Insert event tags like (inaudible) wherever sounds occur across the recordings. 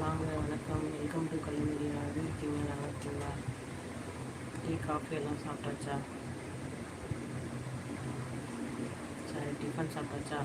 வாங்க வணக்கம். Welcome to கலைமீடியா எப்படி இருக்கீங்க நல்லா இருக்கீங்களா டீ காஃபி எல்லாம் சாப்பிட்டாச்சா? சரி டிஃபன் சாப்பிட்டாச்சா?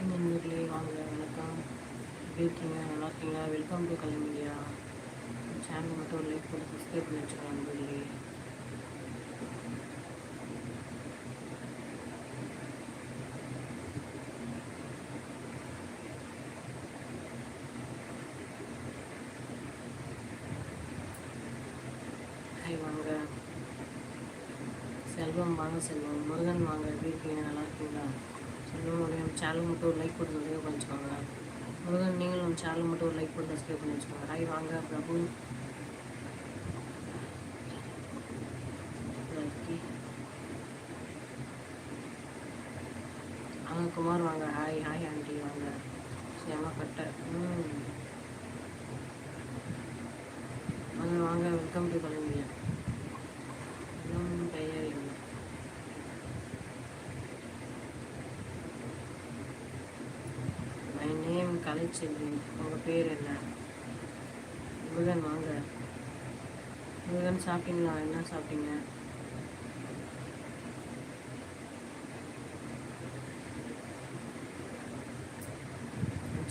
ஹாய் நண்பர்களே வாங்க வணக்கம். எப்படி இருக்கீங்க நல்லா இருக்கீங்களா? வெல்கம் டு கலைமீடியா சேனல் மட்டும் லைக் போட்டு சப்ஸ்கிரைப் பண்ணி வச்சுக்கலாம் நண்பர்களே. ஹாய் வாங்க. செல்வம் வாங்க செல்வம். முருகன் வாங்க. எப்படி இருக்கீங்க? நல்லா இருக்கீங்களா? செல்வம் உடைய சேனல் மட்டும் ஒரு லைக் போட்டு சப்ஸ்கிரைப் பண்ணிக்கோங்க முருகன் நீங்களும் நம்ம சேனல் மட்டும் ஒரு லைக் போட்டு சப்ஸ்கிரைப் பண்ணி வச்சுக்கோங்க. ராய் வாங்க பிரபு லக்கி. வாங்க குமார் வாங்க ஹாய் ஹாய் ஆண்டி வாங்க சேமா கட்டை ம் வாங்க வாங்க வெல்கம் டு கலைஞர் இன்னும் பெயர் என்ன மை நேம் கலைச்செல்வி உங்கள் பேர் என்ன? முருகன் வாங்க. முருகன் சாப்பிட்டீங்களா? என்ன சாப்பிட்டீங்க?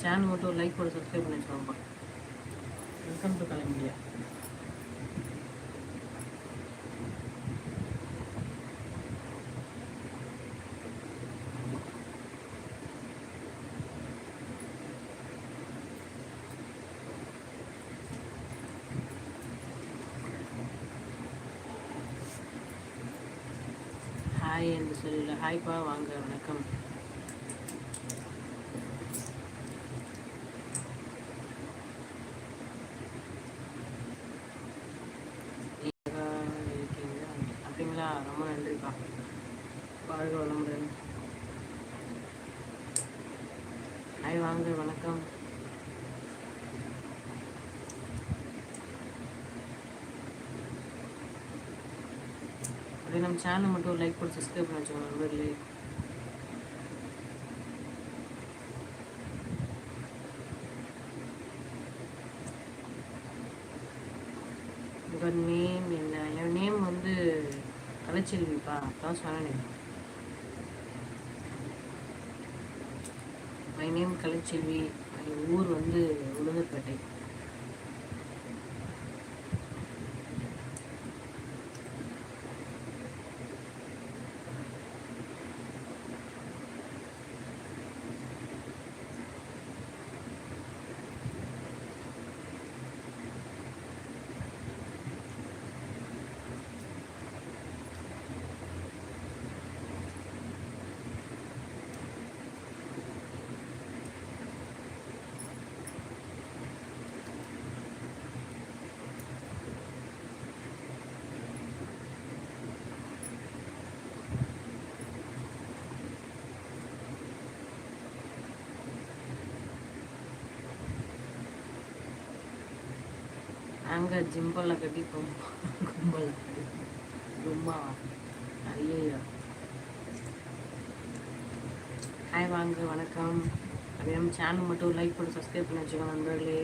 சேனல் மட்டும் லைக் போட்டு சப்ஸ்கிரைப் பண்ணி வச்சுக்கோங்க வெல்கம் டு கலை மீடியா ஹாய்ப்பா வாங்க வணக்கம். இருக்கீங்க. அப்படிங்களா? ரொம்ப நன்றிப்பா. வாழ்க வளமுடன். ஹாய் வாங்க வணக்கம் அப்படியே நம்ம சேனல் மட்டும் லைக் போட்டு சப்ஸ்கிரைப் பண்ணி வச்சுக்கோங்க நண்பர்களே உங்கள் நேம் என்ன? என் நேம் வந்து கலைச்செல்விப்பா. அதான் சொன்னேன் மை நேம் கலைச்செல்வி. என் ஊர் வந்து உளுந்தப்பேட்டை அங்கே ஜிம்பல்ல கட்டி கும்பல் ரொம்ப ஐயோ ஹாய் வாங்க வணக்கம். அப்படியே நம்ம சேனல் மட்டும் லைக் பண்ணி சப்ஸ்கிரைப் பண்ணி வச்சுக்கோங்க நண்பர்களே.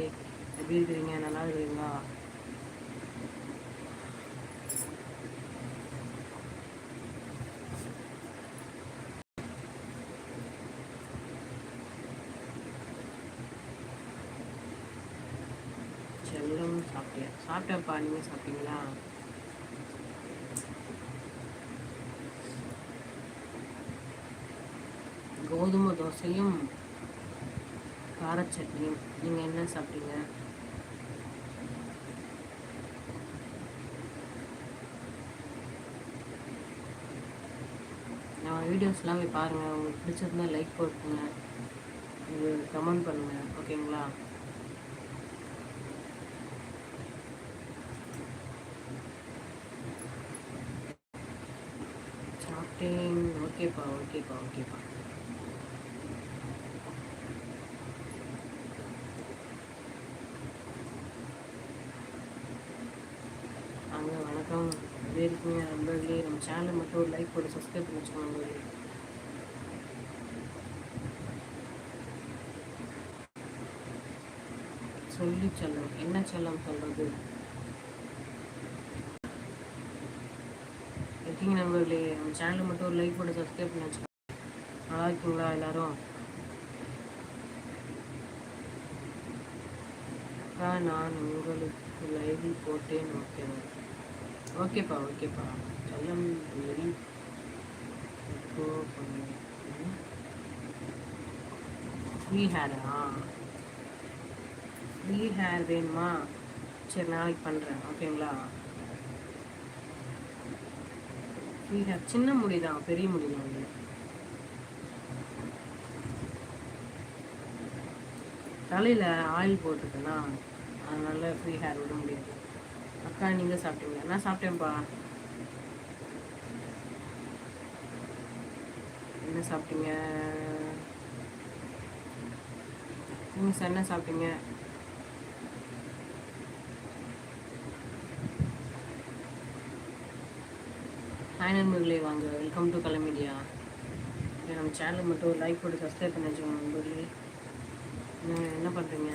எப்படி இருக்கிறீங்க? நல்லா இருக்கிறீங்களா செல்லம் சாப்பிட்டியா சாப்பிட்டேன்ப்பா நீங்கள் சாப்பிட்டீங்களா? கோதுமை தோசையும் கார சட்னியும். நீங்கள் என்ன சாப்பிட்டீங்க? நான் வீடியோஸ்லாம் போய் பாருங்கள் உங்களுக்கு பிடிச்சிருந்தா லைக் போட்டுங்க கமெண்ட் பண்ணுங்கள் ஓகேங்களா சாப்பிட்டேன் ஓகேப்பா ஓகேப்பா ஓகேப்பா வாங்க வணக்கம். எப்படி இருக்கீங்க? நண்பர்களே நம்ம சேனல் மட்டும் ஒரு லைக் போட்டு சப்ஸ்கிரைப் பண்ணி வச்சுக்கோங்க நண்பர்களே சொல்லி செல்லம் என்ன செல்லம் சொல்கிறது இருக்கீங்க நண்பர்களே நம்ம சேனலில் மட்டும் ஒரு லைக் போட்டு சப்ஸ்கிரைப் பண்ணி வச்சுக்கோங்க. நல்லா இருக்கீங்களா எல்லாரும்? நான் உங்களுக்கு லைவ் போட்டேன். ஓகே ஓகேப்பா ஓகேப்பா செல்லம் இப்போ ஃப்ரீ ஹேரா ஃப்ரீ ஹேர் வேணுமா? சரி நாளைக்கு பண்ணுறேன் ஓகேங்களா ஃப்ரீ ஹேர் சின்ன முடி தான் பெரிய முடி தான். தலையில் ஆயில் போட்டிருக்கேன்னா அதனால ஃப்ரீ ஹேர் விட முடியாது. அக்கா நீங்கள் சாப்பிட்டீங்க நான் சாப்பிட்டேன்ப்பா. என்ன சாப்பிட்டீங்க? நீங்கள் சார் என்ன சாப்பிட்டீங்க. ஹாய் நண்பர்களே. வாங்க. வெல்கம் டு கலை மீடியா நம்ம சேனல் மட்டும் ஒரு லைக் போட்டு சப்ஸ்கிரைப் பண்ணி வச்சுக்கோங்க நண்பர்களே. நீங்கள் என்ன பண்ணுறீங்க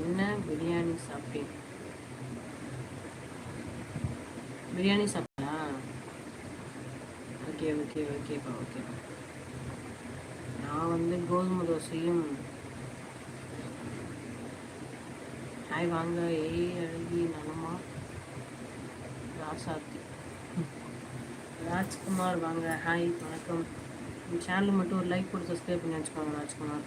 என்ன? பிரியாணி சாப்பிட்டேன். பிரியாணி சாப்பிட்டா ஓகே ஓகே ஓகேப்பா ஓகேப்பா நான் வந்து கோதுமை தோசையும் ஹாய் வாங்க ஏய் அழகி நலமா ராசாத்தி. ராஜ்குமார் வாங்க. ஹாய் வணக்கம். சேனல் மட்டும் ஒரு லைக் போட்டு சப்ஸ்கிரைப் பண்ணி வச்சுக்கோங்க Rajkumar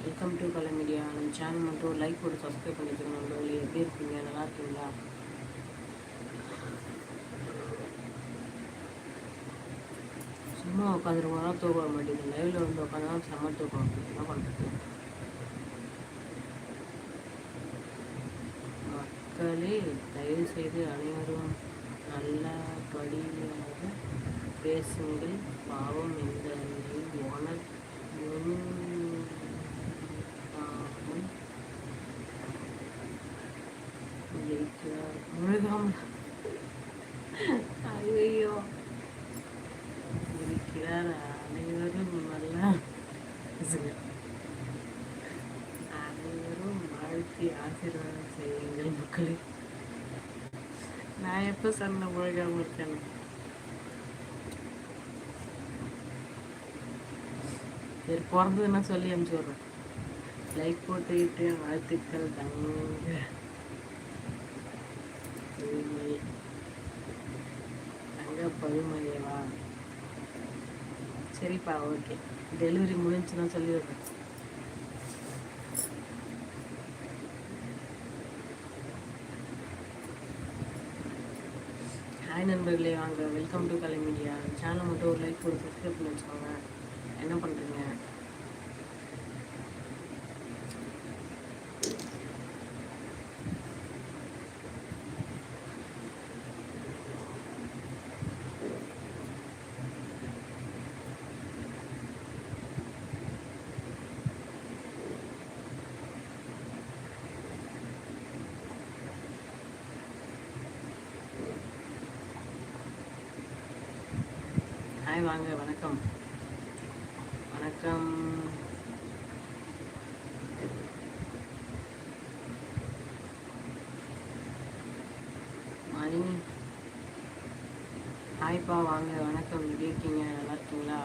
welcome to Kalai media நம்ம சேனல் மட்டும் ஒரு லைக் போட்டு சப்ஸ்கிரைப் பண்ணிக்கணும் வச்சுக்கணும் நண்பர்களே எப்படி இருக்கீங்க? நல்லா இருக்கீங்களா? சும்மா உட்காந்துருக்கோம்னா தூக்கம் வர மாட்டேங்குது லைவில் வந்து உட்காந்து செம்ம தூக்கம் என்ன பண்ணுறது மக்களே தயவு செய்து அனைவரும் நல்லபடியாக பேசுங்கள். பாவம் இந்த உணர் ஐயோ இருக்கிறார் அனைவரும் நல்லா அனைவரும் வாழ்த்தி ஆசீர்வாதம் செய்யுங்கள் மக்களே நான் எப்போ சொன்ன முழுகாமல் இருக்கேன் சரி பிறந்ததுன்னா சொல்லி அனுப்பிச்சு விட்றேன் லைக் போட்டுக்கிட்டு வாழ்த்துக்கள் தங்க தங்க சரிப்பா ஓகே. டெலிவரி முடிஞ்சுன்னா சொல்லிடுறேன். ஹாய் நண்பர்களே வாங்க. Welcome to Kalai media channel மட்டும் ஒரு லைக் ஒரு சப்ஸ்கிரைப் பண்ணி வச்சுக்கோங்க. என்ன பண்ணுறீங்க ஹாய் வாங்க வணக்கம். வணக்கம். மணி ஹாய்ப்பா வாங்க வணக்கம். எப்படி இருக்கீங்க? நல்லா இருக்கீங்களா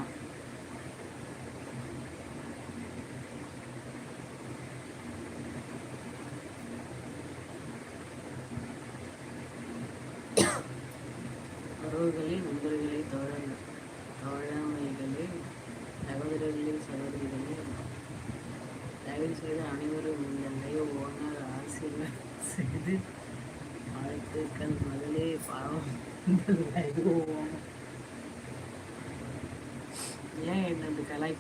உறவுகளே நண்பர்களே தோழர்கள் தோழமைகளே சகோதரர்களே சகோதரிகளே தயவு செய்து அனைவரும் இந்த லைவ் ஓனர் ஆசீர்வாதம் செய்து வாழ்த்துக்கள் முதலே பாவம் இந்த லைவ் ஓனர் ஏன் என்ன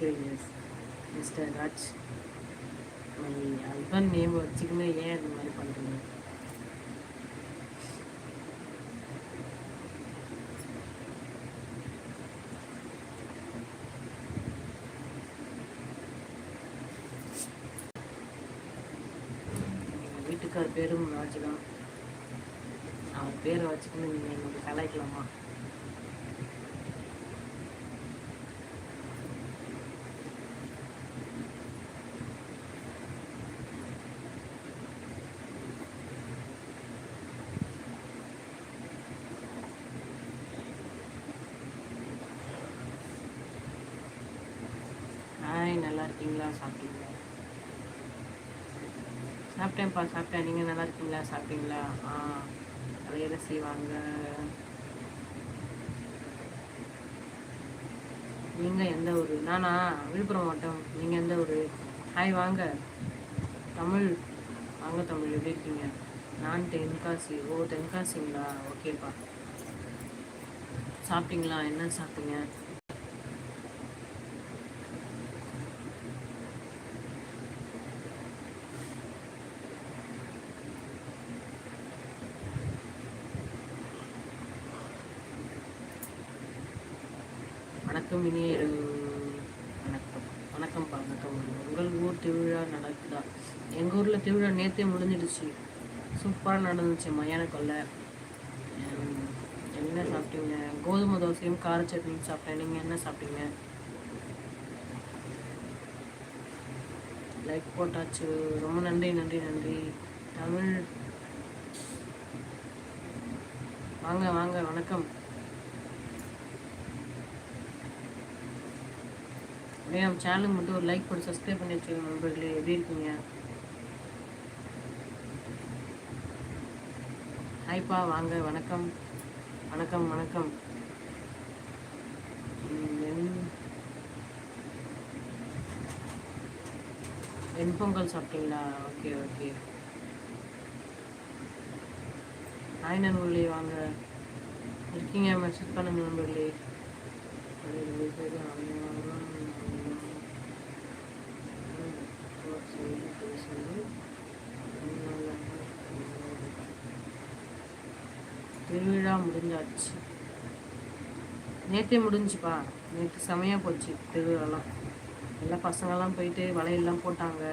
அப்படி மிஸ்டர் ராஜ். ஹஸ்பண்ட் நேம் வச்சுக்கணும் ஏன் இந்த மாதிரி பண்ணுறீங்க வீட்டுக்கார் பேரும் ராஜ் தான். அவர் பேரை வச்சுக்கணும் நீங்கள் எங்களுக்கு கலாய்க்கலாமா ஹாய் நல்லா இருக்கீங்களா சாப்பிட்டீங்களா சாப்பிட்டேன்ப்பா சாப்பிட்டேன் நீங்கள் நல்லா இருக்கீங்களா சாப்பிட்டீங்களா? ஆ அதையில செய்வாங்க. நீங்கள் எந்த ஊர்? நானா விழுப்புரம் மாவட்டம். நீங்கள் எந்த ஊர்? ஹாய் வாங்க. தமிழ் வாங்க தமிழ். எப்படி இருக்கீங்க? நான் தென்காசி. ஓ தென்காசிங்களா? ஓகேப்பா. சாப்பிட்டீங்களா? என்ன சாப்பிட்டீங்க? வணக்கம் இனிய இரவு வணக்கம் வணக்கம்ப்பா வணக்கம். உங்கள் ஊர் திருவிழா நடக்குதா? எங்கள் ஊரில் திருவிழா நேற்றே முடிஞ்சிடுச்சு. சூப்பராக நடந்துச்சு மயான கொள்ளை. என்ன சாப்பிட்டீங்க? கோதுமை தோசையும் கார சட்னியும் சாப்பிட்டேன். நீங்கள் என்ன சாப்பிட்டீங்க? லைக் போட்டாச்சு. ரொம்ப நன்றி நன்றி நன்றி. தமிழ். வாங்க வாங்க வணக்கம். அப்படியே நம்ம சேனலுக்கு மட்டும் ஒரு லைக் போட்டு சப்ஸ்கிரைப் பண்ணி வச்சுக்கோங்க நண்பர்களே. எப்படி இருக்கீங்க? ஹாய்ப்பா வாங்க. வணக்கம். வணக்கம் வணக்கம். வெண் பொங்கல் வெண்பொங்கல் சாப்பிட்டீங்களா? Okay okay. ஹாய் நண்பர்களே வாங்க. இருக்கீங்க மெசேஜ் பண்ணுங்க நண்பர்களே. திருவிழா முடிஞ்சாச்சு. நேற்றே முடிஞ்சுப்பா. நேற்று செமையாக போச்சு திருவிழாலாம். எல்லா பசங்கள்லாம் போயிட்டு வலையெல்லாம் போட்டாங்க.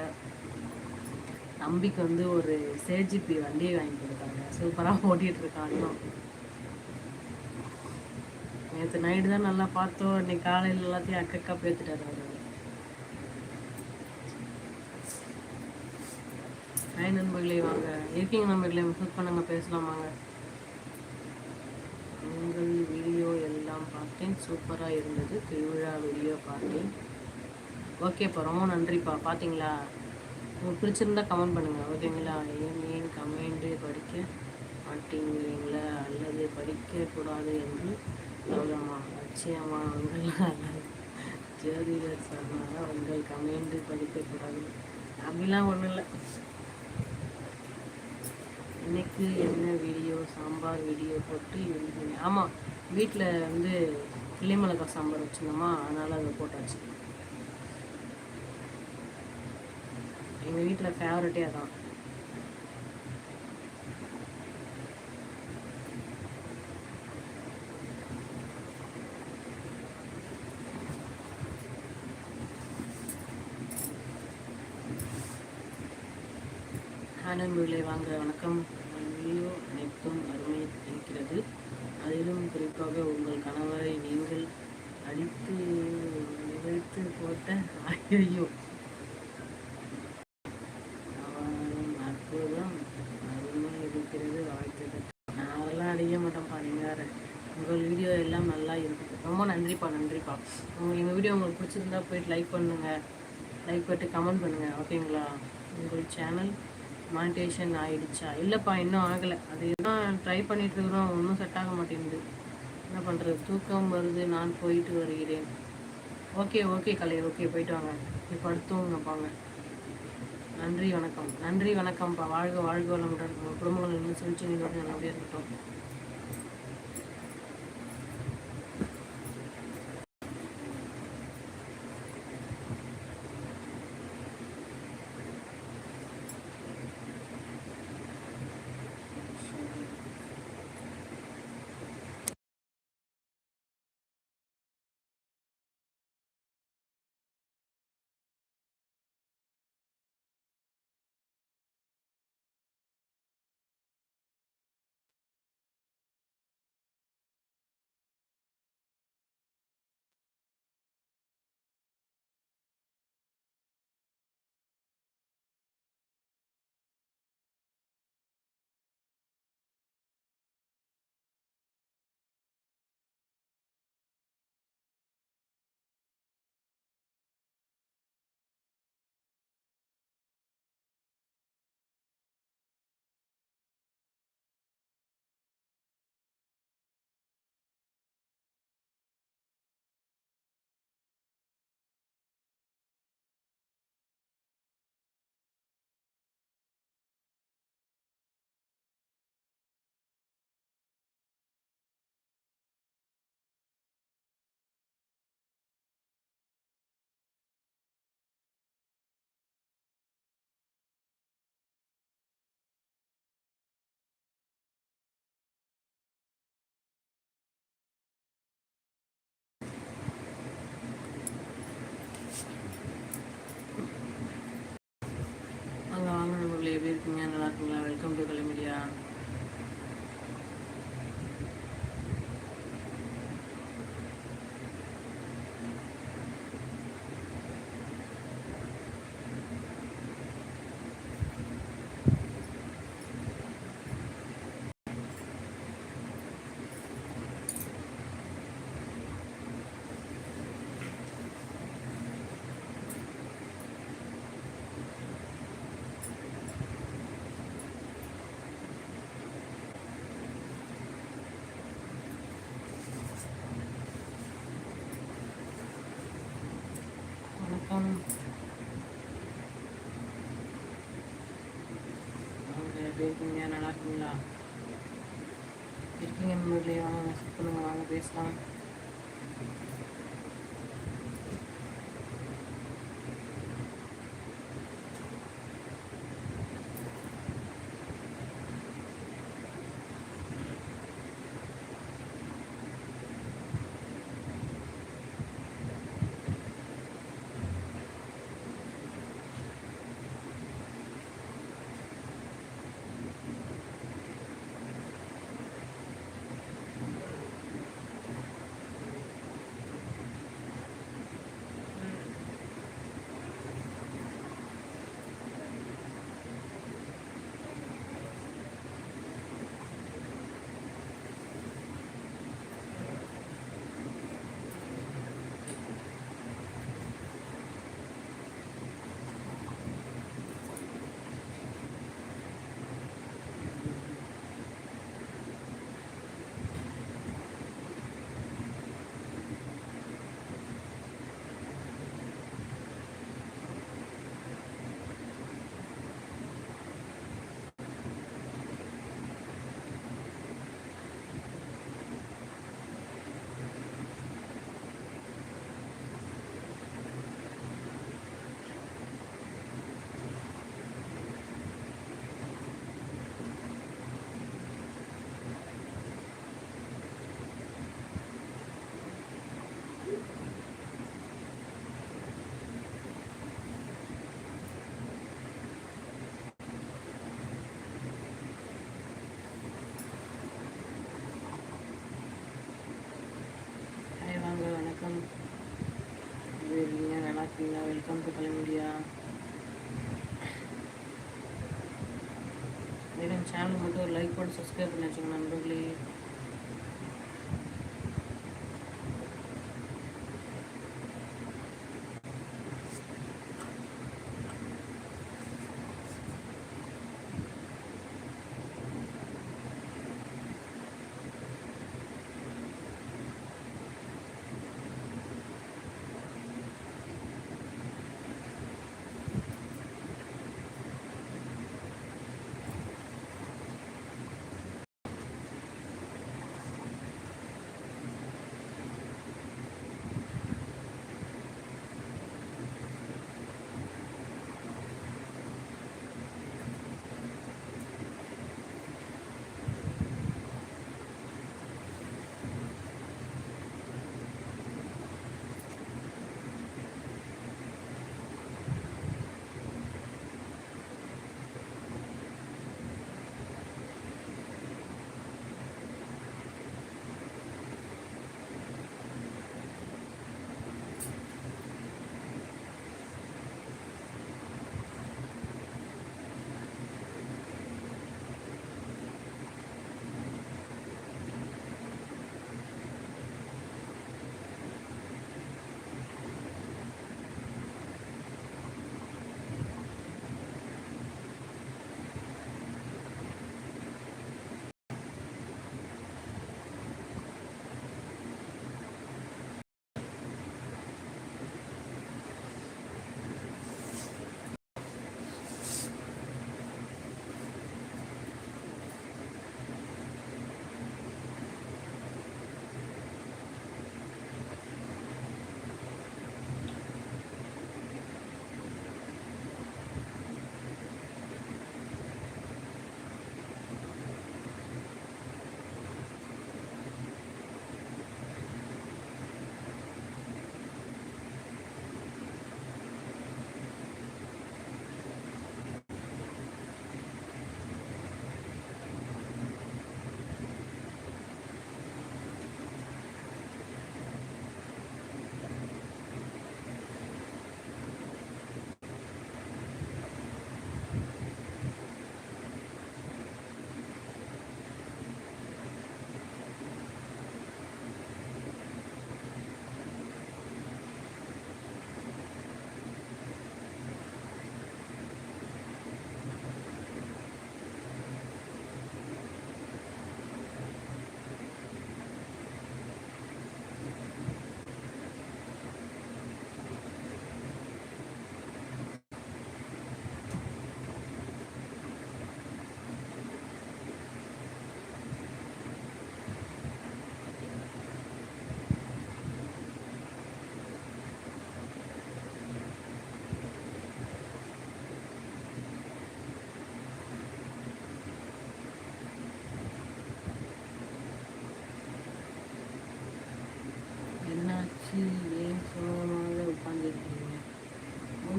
தம்பிக்கு வந்து ஒரு சேஜிபி வண்டியை வாங்கி கொடுத்தாங்க. சூப்பராக ஓட்டிகிட்டு இருக்காங்க நேற்று நைட்டு தான் நல்லா பார்த்தோம். இன்னைக்கு காலையில் எல்லாத்தையும் அக்கக்கா பேத்துட்டாரு அவர். ஹாய் நண்பர்களே வாங்க. இருக்கீங்க நண்பர்களே? மெசேஜ் பண்ணுங்க பேசலாம் வாங்க உங்கள் வீடியோ எல்லாம் பார்த்தேன். சூப்பராக இருந்தது. திருவிழா வீடியோ பார்த்தேன். ஓகேப்பா ரொம்ப நன்றிப்பா. பார்த்தீங்களா? உங்களுக்கு பிடிச்சிருந்தா கமெண்ட் பண்ணுங்கள் ஓகேங்களா? ஏன் ஏன் கமெண்ட்டு படிக்க மாட்டேங்கிறீங்களா அல்லது படிக்கக்கூடாது என்று அவ்வளோமா நிச்சயமா உங்கள் (laughs) ஜோதிடர் சொன்னால் உங்கள் கமெண்ட்டு படிக்கக்கூடாது. அப்படிலாம் ஒன்றும் இல்லை. இன்னைக்கு என்ன வீடியோ? சாம்பார் வீடியோ போட்டு எழுதினேன் ஆமாம் வீட்டில் வந்து கிளிமிளகாய் சாம்பார் வச்சுருந்தோமா அதனால் அதை போட்டாச்சு. எங்கள் வீட்டில் ஃபேவரட்டே அதான். நண்பர்களே வாங்க வணக்கம். வீடியோ அனைத்தும் அருமை இருக்கிறது. அதிலும் குறிப்பாக உங்கள் கணவரை நீங்கள் அடித்து நிகழ்த்து போட்ட ஐயோ அற்புதம். அருமை இருக்கிறது. வாழ்த்துக்கள் நான் அதெல்லாம் அடைய மாட்டேன்ப்பா நீங்கள் உங்கள் வீடியோ எல்லாம் நல்லா இருக்குது ரொம்ப நன்றிப்பா நன்றிப்பா. உங்களுக்கு எங்கள் வீடியோ உங்களுக்கு பிடிச்சிருந்தா போயிட்டு லைக் பண்ணுங்கள் லைக் போட்டு கமெண்ட் பண்ணுங்கள் ஓகேங்களா உங்கள் சேனல் மானிட்டேஷன் ஆயிடுச்சா? இல்லைப்பா இன்னும் ஆகலை. அது தான் ட்ரை பண்ணிட்டு இருக்கிறோம் ஒன்றும் செட் ஆக மாட்டேங்குது. என்ன பண்ணுறது தூக்கம் வருது நான் போயிட்டு வருகிறேன். ஓகே ஓகே கலை ஓகே போயிட்டு வாங்க. நீ அடுத்தவங்கப்பாங்க நன்றி வணக்கம். நன்றி வணக்கம்ப்பா. வாழ்க வாழ்க வளமுடன். குடும்பங்கள் இன்னும் செஞ்சு நீங்கள் நல்லபடியாக இருக்கட்டும். எப்படி இருக்கீங்க நல்லா இருக்கீங்களா? இருக்கீங்க நண்பர்களே வாங்க மெசேஜ் வாங்க பேசலாம். இருக்கீங்களா welcome to Kalai media madam channel மட்டும் ஒரு லைக் பண்ணி சப்ஸ்கிரைப் பண்ணி வச்சுக்கோங்க நண்பர்களே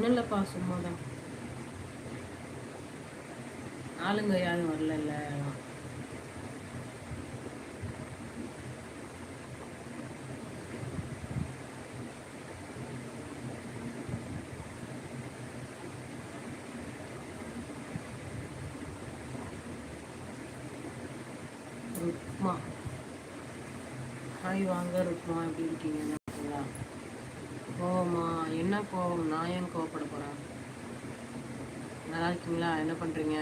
இல்லைப்பா சும்மா தான். ஆளுங்க யாரும் வரல ருக்மா. ஹாய் வாங்க ருக்மா எப்படி இருக்கீங்க? என்ன கோவம்? நான் ஏன் கோவப்பட போகிறேன் நல்லா இருக்கீங்களா? என்ன பண்ணுறீங்க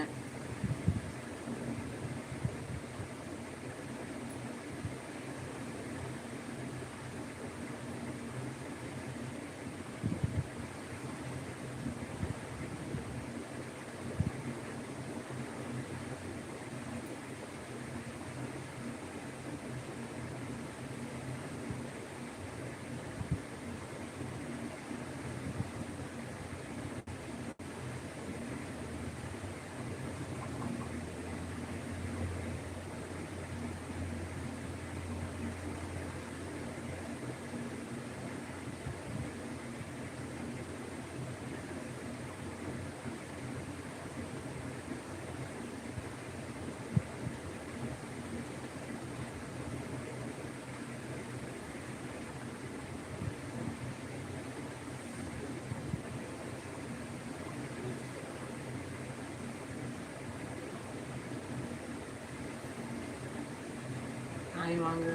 ஹாய் வாங்க.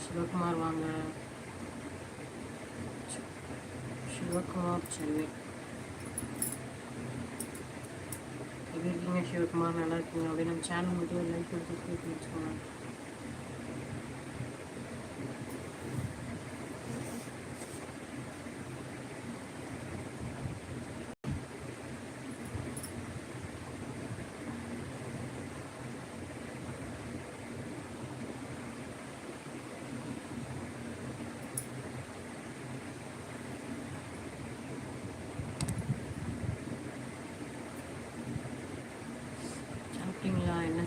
சிவகுமார் வாங்க. சிவகுமார் சென்னை எப்படி இருக்கீங்க சிவகுமார்? நல்லா இருக்கீங்க. அப்படியே நம்ம சேனல் மட்டும் லைக் கொடுத்து வச்சுக்கோங்க.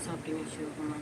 சாப்பிட்டீங்களா என்ன சாப்பிட்டீங்க சிவகுமார்